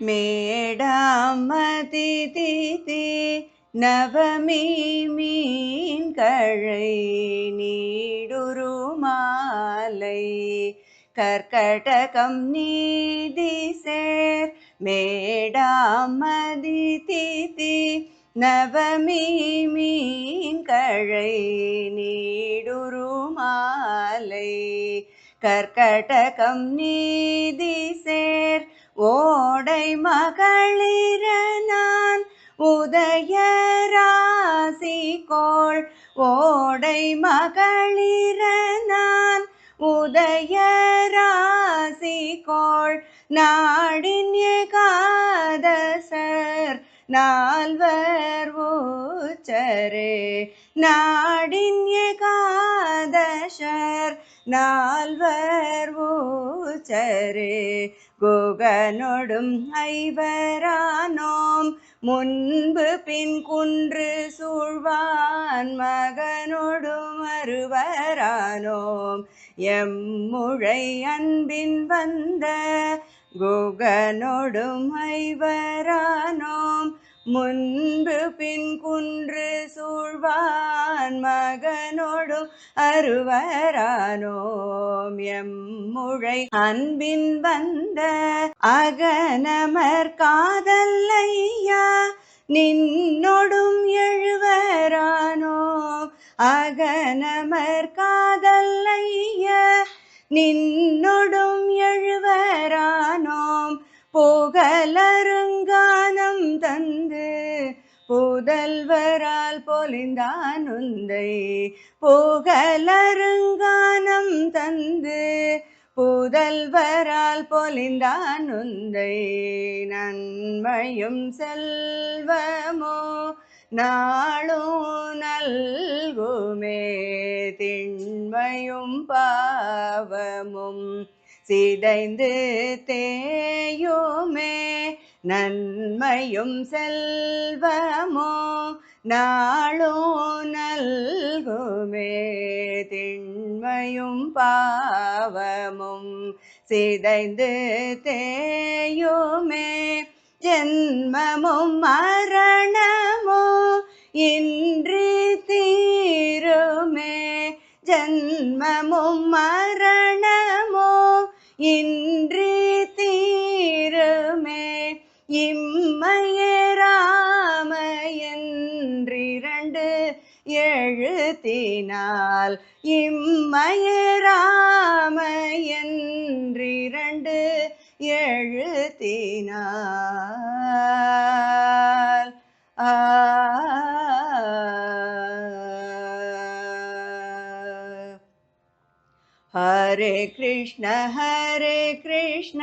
மேடாமதி திதி நவமி மீன் கழை நீடுரு மாலை கர்கடகம் நீதி சேர் மேடாமதி தீதி நவமி மீன் கழை நீடுரு மாலை கர்கடகம் நீதி சேர் ஓடை மகளிர நான் உதய ராசி கோள். ஓடை மகளிர நான் உதய ராசி கோள். நாடின் ஏகாதசர் நால்வர் ஊச்சரே. நாடின் ஏகாதசர் நால்வர் ஊ ஊச்சரே குகனொடும் ஐவரானோம். முன்பு பின் குன்று சூழ்வான் மகனொடும் அருவரானோம் எம்முழை அன்பின் வந்த குகனொடும் ஐவரானோம். முன்பு பின் குன்று சூழ்வான் மகனோடும் அருவரானோம். எம்முழை அன்பின் வந்த அகனமர் காதல்லையா? நின்னொடும் எழுவரானோம் அகனமர் காதல்லையா? நின்னொடும் புதல்வரால் பொலிந்தான் உந்தை. புகழருங்கானம் தந்து புதல்வரால் பொலிந்தான் உந்தை. நன்மையும் செல்வமோ நாளும் நல்குமே. திண்மையும் பாவமும் சிதைந்து தேயுமே. நன்மையும் செல்வமோ நாளோ நல்குமே திண்மையும் பாவமும் சிதைந்து தேயுமே. ஜென்மமும் மரணமோ இன்றி தீருமே ஜென்மமும் மரணமோ இன்றி இம்மையே ராம என்றிரண்டு எழுத்தினால் இம்மையே ராம என்றிரண்டு எழுத்தினால். ஆ. ஹரே கிருஷ்ண ஹரே கிருஷ்ண.